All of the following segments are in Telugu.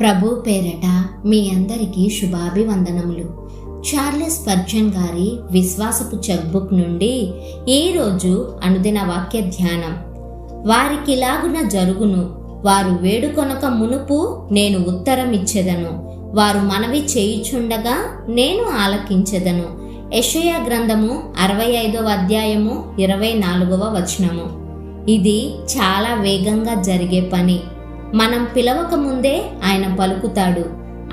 ప్రభు పేరట మీ అందరికీ శుభాభివందనములు. చార్లెస్ పర్జన్ గారి విశ్వాసపు చెక్బుక్ నుండి ఈరోజు అనుదిన వాక్య ధ్యానం. వారికిలాగున జరుగును వారు వేడుకొనక మునుపు నేను ఉత్తరం ఇచ్చేదను వారు మనవి చేయుచుండగా నేను ఆలకించెదను. యెషయా గ్రంథము అరవై ఐదవ అధ్యాయము ఇరవై నాలుగవ వచనము. ఇది చాలా వేగంగా జరిగే పని. మనం పిలవక ముందే ఆయన పలుకుతాడు.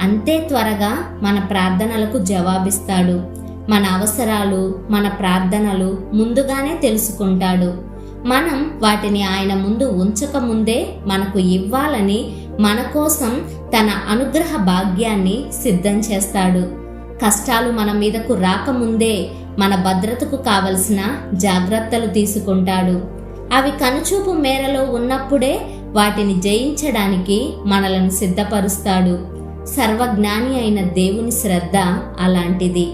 అంతే త్వరగా మన ప్రార్థనలకు జవాబిస్తాడు. మన అవసరాలు మన ప్రార్థనలు ముందుగానే తెలుసుకుంటాడు. మనం వాటిని ఆయన ముందు ఉంచక ముందే మనకు ఇవ్వాలని మన కోసం తన అనుగ్రహ భాగ్యాన్ని సిద్ధం చేస్తాడు. కష్టాలు మన మీదకు రాకముందే మన భద్రతకు కావలసిన జాగ్రత్తలు తీసుకుంటాడు. అవి కనుచూపు మేరలో ఉన్నప్పుడే వాటిని జయించడానికి మనలను సిద్ధపరుస్తాడు. సర్వజ్ఞాని అయిన దేవుని శ్రద్ధ అలాంటిది.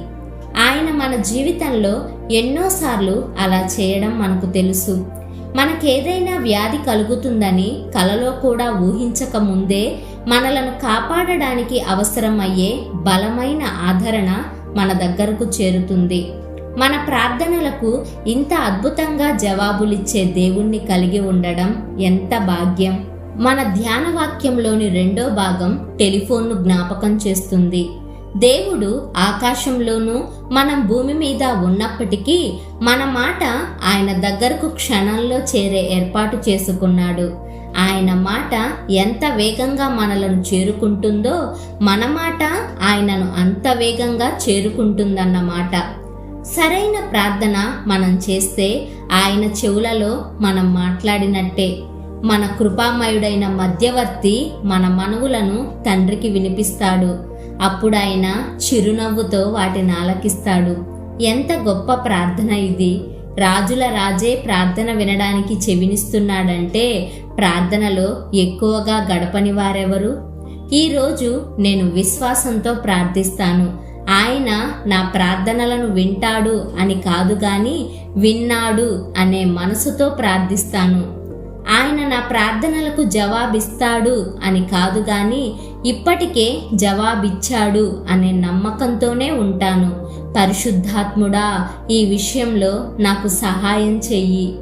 ఆయన మన జీవితంలో ఎన్నోసార్లు అలా చేయడం మనకు తెలుసు. మనకేదైనా వ్యాధి కలుగుతుందని కలలో కూడా ఊహించక ముందే మనలను కాపాడడానికి అవసరమయ్యే బలమైన ఆదరణ మన దగ్గరకు చేరుతుంది. మన ప్రార్థనలకు ఇంత అద్భుతంగా జవాబులిచ్చే దేవుణ్ణి కలిగి ఉండడం ఎంత భాగ్యం? మన ధ్యాన వాక్యంలోని రెండో భాగం టెలిఫోన్ను జ్ఞాపకం చేస్తుంది. దేవుడు ఆకాశంలోనూ మనం భూమి మీద ఉన్నప్పటికీ మన మాట ఆయన దగ్గరకు క్షణంలో చేరే ఏర్పాటు చేసుకున్నాడు. ఆయన మాట ఎంత వేగంగా మనలను చేరుకుంటుందో మన మాట ఆయనను అంత వేగంగా చేరుకుంటుందన్నమాట. సరైన ప్రార్థన మనం చేస్తే ఆయన చెవులలో మనం మాట్లాడినట్టే. మన కృపామయుడైన మధ్యవర్తి మన మనవులను తండ్రికి వినిపిస్తాడు. అప్పుడు ఆయన చిరునవ్వుతో వాటిని ఆలకిస్తాడు. ఎంత గొప్ప ప్రార్థన ఇది! రాజుల రాజే ప్రార్థన వినడానికి చెవినిస్తున్నాడంటే ప్రార్థనలో ఎక్కువగా గడపని వారెవరు? ఈరోజు నేను విశ్వాసంతో ప్రార్థిస్తాను. ఆయన నా ప్రార్థనలను వింటాడు అని కాదు కానీ విన్నాడు అనే మనసుతో ప్రార్థిస్తాను. ఆయన నా ప్రార్థనలకు జవాబిస్తాడు అని కాదు కానీ ఇప్పటికే జవాబిచ్చాడు అనే నమ్మకంతోనే ఉంటాను. పరిశుద్ధాత్ముడా ఈ విషయంలో నాకు సహాయం చెయ్యి.